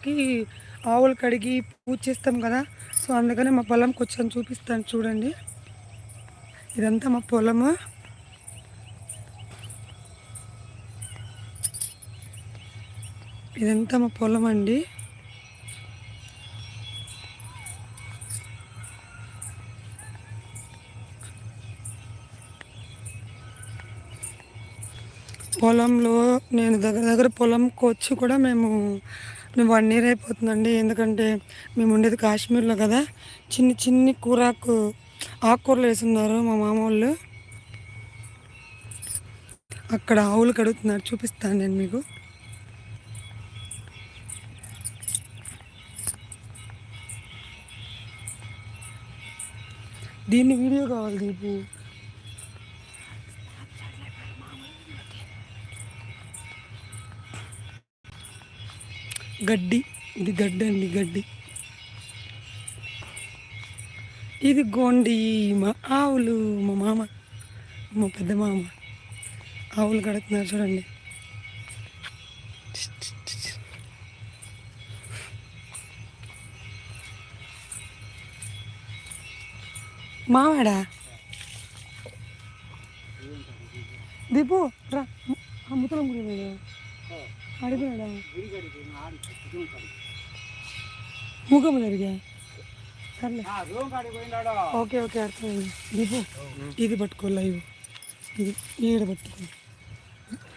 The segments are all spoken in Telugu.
ఆవులకి ఆవులు కడిగి పూజ చేస్తాం కదా. సో అందుకని మా పొలంకి వచ్చాను చూపిస్తాను చూడండి. ఇదంతా మా పొలము. ఇదంతా మా పొలం అండి. పొలంలో నేను దగ్గర దగ్గర పొలంకి వచ్చి కూడా మేము మేము వన్ ఇయర్ అయిపోతుందండి. ఎందుకంటే మేము ఉండేది కాశ్మీర్లో కదా. చిన్ని చిన్ని కూరాకు ఆకుకూరలు వేసున్నారు మా మామ వాళ్ళు. అక్కడ ఆవులు కడుగుతున్నారు. చూపిస్తాను నేను మీకు. దీన్ని వీడియో కావాలి దీపు. గడ్డి. ఇది గడ్డి అండి గడ్డి. ఇది గోండి మా ఆవులు మా మామ మా పెద్ద మామ. ఆవులు కడుతున్నారు చూడండి. మావాడా? దీపు రా. అమ్ముతలం గుడి అడిగినాడా ముఖం జరిగా సర్లే ఓకే ఓకే అర్థమైంది దీపు ఇది పట్టుకో లైవ్ ఇది ఈడ పట్టుకో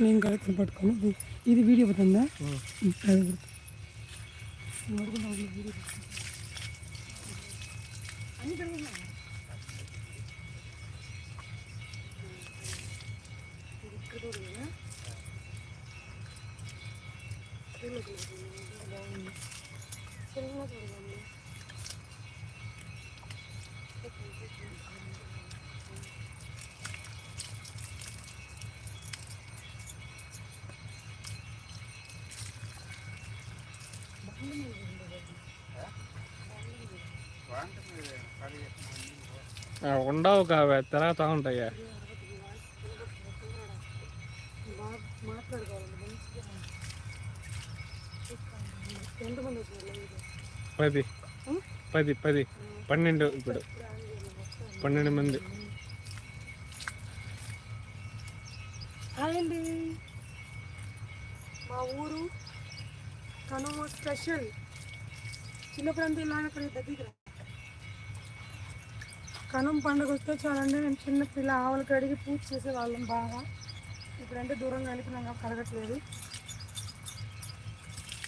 నేను కడతాను పట్టుకోను ఇది- ఇది వీడియో పడుతుందా అది పడుతుంది. నువ్వు పడుకుంటావా? ఇది వీడియో ఉండవు కావే తిరుగుతూ ఉంటాయి పది? పది పది. పన్నెండు ఇప్పుడు. పన్నెండు మంది. అండి. మా ఊరు కనుమ స్పెషల్. చిన్నప్పుడంతా ఇలాగ అక్కడ దగ్గర. కనుమ పండుగ వస్తే చాలండి మేము చిన్న పిల్ల ఆవులు కడిగి పూజ చేసేవాళ్ళం బాగా. ఇప్పుడంటే దూరంగా వెళ్ళిపోయినాం కాబట్టి కడగట్లేదు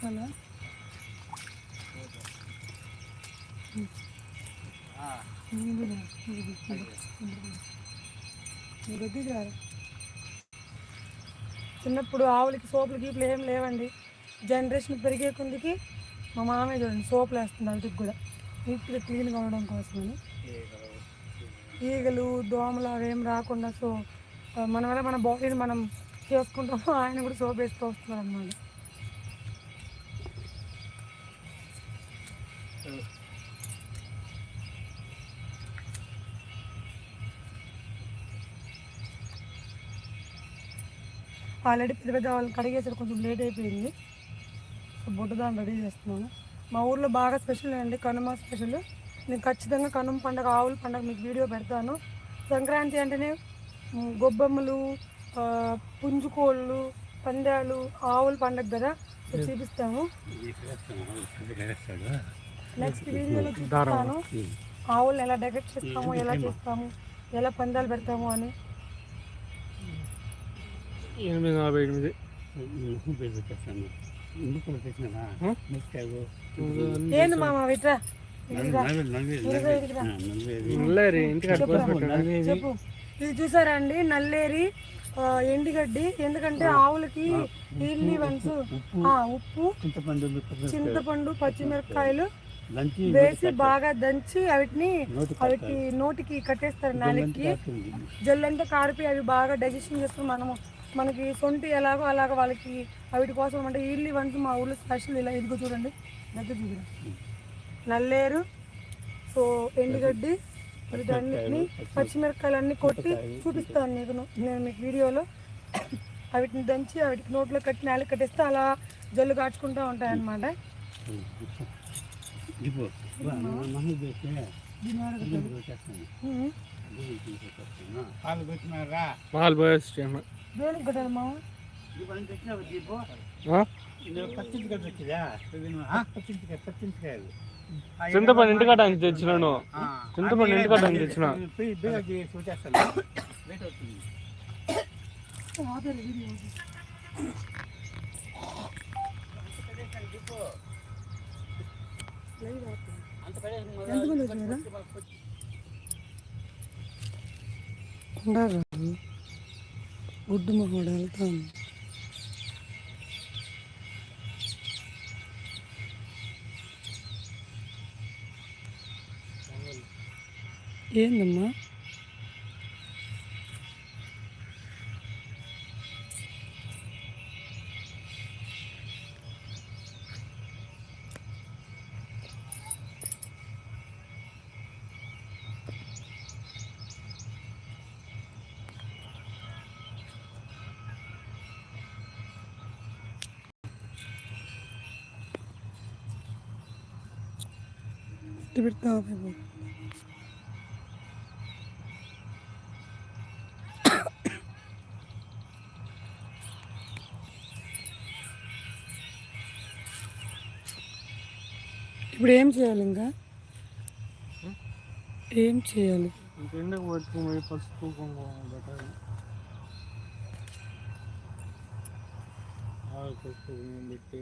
హలో చిన్నప్పుడు ఆవులకి సోపులు గీపులు ఏం లేవండి. జనరేషన్ పెరిగే కొద్దికి మా మామయ్య చూడండి సోపులు వేస్తుంది ఇంటికి కూడా నీట్గా క్లీన్గా ఉండడం కోసమని. ఈగలు దోమలు అవేం రాకుండా సో మన వల్ల మన బాడీని మనం చేసుకుంటాము ఆయన కూడా సోప్ వేస్తూ వస్తున్నారు అన్నమాట. ఆల్రెడీ పెద్ద పెద్ద వాళ్ళు కడిగేసారు కొంచెం లేట్ అయిపోయింది. సో బొడ్డుదాన్ని రెడీ చేస్తున్నాను. మా ఊర్లో బాగా స్పెషల్ అండి కనుమ స్పెషల్. నేను ఖచ్చితంగా కనుమ పండగ ఆవుల పండగ మీకు వీడియో పెడతాను. సంక్రాంతి అంటేనే గొబ్బెమ్మలు పుంజుకోళ్ళు పందాలు ఆవుల పండగ కదా? చూపిస్తాము. నెక్స్ట్ వీడియోలో చూపిస్తాను. ఆవులను ఎలా డెకరేట్ చేస్తాము ఎలా చేస్తాము ఎలా పందాలు పెడతాము అని. ఎనిమిది నలభై ఎనిమిది. ఏంది మామ విట్రా. నల్లేరి ఇది చూసారా అండి నల్లేరి ఆ, ఎండిగడ్డి. ఎందుకంటే ఆవులకి ఇడ్లీ వన్స్ ఉప్పు చింతపండు మిరపకాయ చింతపండు పచ్చిమిరపకాయలు దంచి వేసి బాగా దంచి వాటిని వాటికి నోటికి కట్టేస్తారు నాలుగుకి. జల్లంతా కారిపోయి అవి బాగా డైజెషన్ చేసుకుని మనము. మనకి సొంటి ఎలాగో అలాగ వాళ్ళకి వాటి కోసం అంటే ఇడ్లీ వన్స్ మా ఊళ్ళో స్పెషల్ ఇలా ఇదిగో చూడండి. దగ్గర చూడండి నల్లేరు సో ఎండుగడ్డి వీటన్నిటిని పచ్చిమిరపకాయలు. అన్ని కొట్టి చూపిస్తాను నీకు నేను మీకు వీడియోలో వాటిని దంచి వాటికి నోట్లో కట్టి నాలుగు కట్టేస్తే అలా జల్లు కాచుకుంటూ ఉంటాయి అన్నమాట ఇదిగో, వా, మహి చేస్తే ఇల్లు పెట్టేస్తాను. ఇల్లు తీసేస్తాను. పాలు పోయేస్తాను దేనికి కట్టాలి మామ? ఇందులో పచ్చింటికాయ చింతపండు ఇంటికాడ అని తెచ్చినాను. చింతపండు ఇంటికాడ అది తెచ్చిన. పోయి బేగా చేసి ఏందమ్మా ఇటు పెడతా ఆపేయ్. ఇప్పుడు ఏం చేయాలి ఇంకా? ఏం చేయాలి? ఎండకు పట్టుకుని పసుపు కుంకుమ పెట్టాలి. పెట్టి